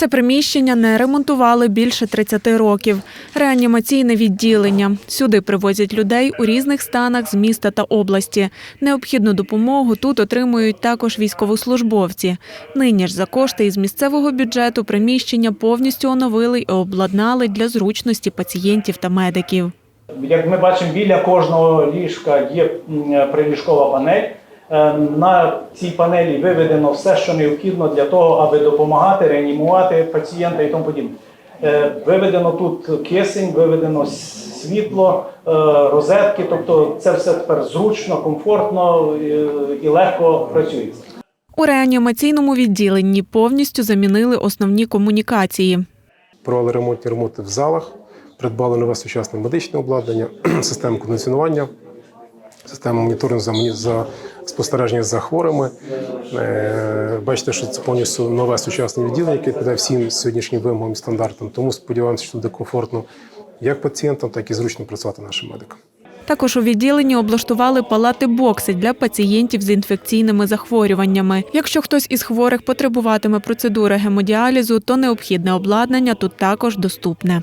Це приміщення не ремонтували більше 30 років. Реанімаційне відділення. Сюди привозять людей у різних станах з міста та області. Необхідну допомогу тут отримують також військовослужбовці. Нині ж за кошти із місцевого бюджету приміщення повністю оновили і обладнали для зручності пацієнтів та медиків. Як ми бачимо, біля кожного ліжка є приліжкова панель. Е, На цій панелі виведено все, що необхідно для того, аби допомагати, реанімувати пацієнта і тому подібне. Е, Виведено тут кисень, виведено світло, е, розетки, тобто це все тепер зручно, комфортно і легко працюється. У реанімаційному відділенні повністю замінили основні комунікації. Провели ремонтні ремонти в залах, придбали нове сучасне медичне обладнання, систему кондиціонування, систему моніторингу за спостереження за хворими. Е, Бачите, що це повністю нове сучасне відділення, яке відповідає всім сьогоднішнім вимогам і стандартам. Тому сподіваємося, що буде комфортно як пацієнтам, так і зручно працювати нашим медикам. Також у відділенні облаштували палати бокси для пацієнтів з інфекційними захворюваннями. Якщо хтось із хворих потребуватиме процедури гемодіалізу, то необхідне обладнання тут також доступне.